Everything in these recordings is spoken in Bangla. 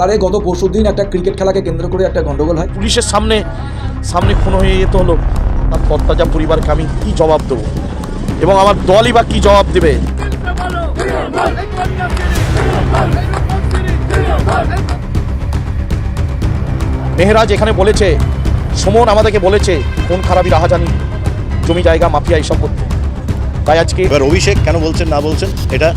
সালারে গত পরশু দিন একটা ক্রিকেট খেলাকে কেন্দ্র করে একটা গন্ডগোল হয়। পুলিশের সামনে সামনে খুন হয়ে যেতে হলো। তার তত্তাজা পরিবারকে আমি কী জবাব দেবো? এবং আমার দলই বা কী জবাব দেবে? মেহরাজ এখানে বলেছে সুমন আমাদেরকে বলেছে কোন খারাপি রাহাজানি জমি জায়গা মাফিয়া এইসব করতে। তাই আজকে এবার অভিষেক কেন বলছেন না বলছেন এটা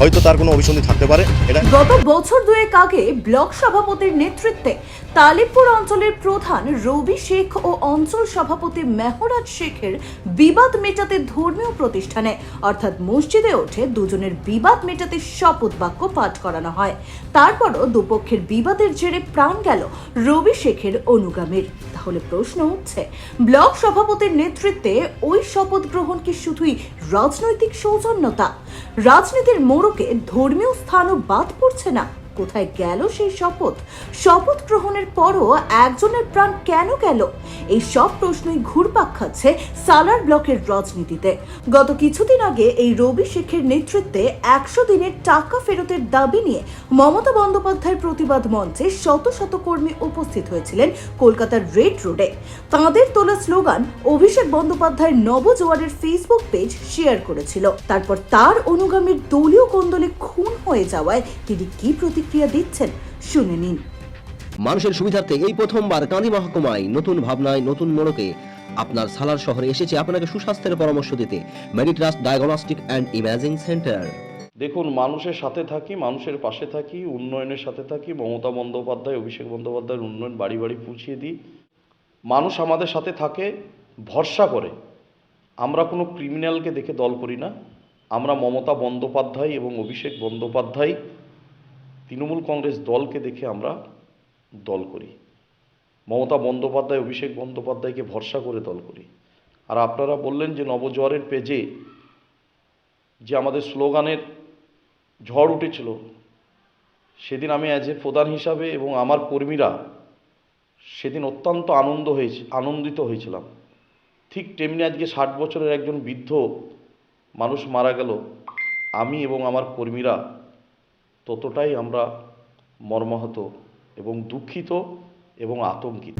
হয়তো তার কোনো অভিসন্ধি থাকতে পারে। এটা গত বছর দুয়েক আগে ব্লক সভাপতির নেতৃত্বে তালিমপুর অঞ্চলের প্রধান রবি শেখ ও অঞ্চল সভাপতি মেহরাজ শেখের বিবাদ মেটাতে ধর্মীয় প্রতিষ্ঠানে, অর্থাৎ মসজিদে ওঠে দুজনের বিবাদ মেটাতে শপথ বাক্য পাঠ করানো হয়। তারপরও দুপক্ষের বিবাদের জেরে প্রাণ গেল রবি শেখের অনুগামীর। তাহলে প্রশ্ন উঠছে, ব্লক সভাপতির নেতৃত্বে ওই শপথ গ্রহণ কি শুধুই রাজনৈতিক সৌজন্যতা? রাজনীতির মোড়কে ধর্মীয় স্থানও বাদ পড়ছে না। কোথায় গেল সেই শপথ? শপথ গ্রহণের পরও একজনের প্রাণ কেন গেল? এই সব প্রশ্নই ঘুরপাক খাচ্ছে সালার ব্লকের রাজনীতিতে। গত কিছুদিন আগে এই রবি শেখের নেতৃত্বে একশো দিনের টাকা ফেরতের দাবি নিয়ে মমতা বন্দ্যোপাধ্যায়ের প্রতিবাদ মঞ্চে শত শত কর্মী উপস্থিত হয়েছিলেন কলকাতার রেড রোডে তাঁদের তোলা স্লোগান, অভিষেক বন্দ্যোপাধ্যায়ের নবজোয়ারের ফেসবুক পেজ শেয়ার করেছিল। তারপর তার অনুগামীর দলীয় কোন্দলে খুন হয়ে যাওয়ায় তিনি কি প্রতিক্রিয়া দিচ্ছেন শুনে নিন। মানুষের সুবিধার্থে এই প্রথমবার কাঁদি মহকুমায় নতুন ভাবনায় নতুন মোড়কে আপনার সালার শহরে এসেছে আপনাকে সুস্বাস্থ্যের পরামর্শ দিতে। Meditrust diagnostic and imaging centre দেখুন মানুষের সাথে থাকি মানুষের পাশে থাকি উন্নয়নের সাথে থাকি মমতা বন্দ্যোপাধ্যায় অভিষেক বন্দ্যোপাধ্যায়ের উন্নয়ন বাড়ি বাড়ি পৌঁছিয়ে দিই। মানুষ আমাদের সাথে থাকে ভরসা করে। আমরা কোনো ক্রিমিনালকে দেখে দল করি না। আমরা মমতা বন্দ্যোপাধ্যায় এবং অভিষেক বন্দ্যোপাধ্যায় তৃণমূল কংগ্রেস দলকে দেখে আমরা দল করি। মমতা বন্দ্যোপাধ্যায়, অভিষেক বন্দ্যোপাধ্যায়কে ভরসা করে দল করি। আর আপনারা বললেন যে নবজোয়ারের পেজে যে আমাদের স্লোগানের ঝড় উঠেছিল, সেদিন আমি অ্যাজ এ প্রধান হিসাবে এবং আমার কর্মীরা সেদিন অত্যন্ত আনন্দ হয়েছে, আনন্দিত হয়েছিলাম। ঠিক তেমনি আজকে ষাট বছরের একজন বৃদ্ধ মানুষ মারা গেল। আমি এবং আমার কর্মীরা ততটাই আমরা মর্মাহত এবং দুঃখিত এবং আতঙ্কিত।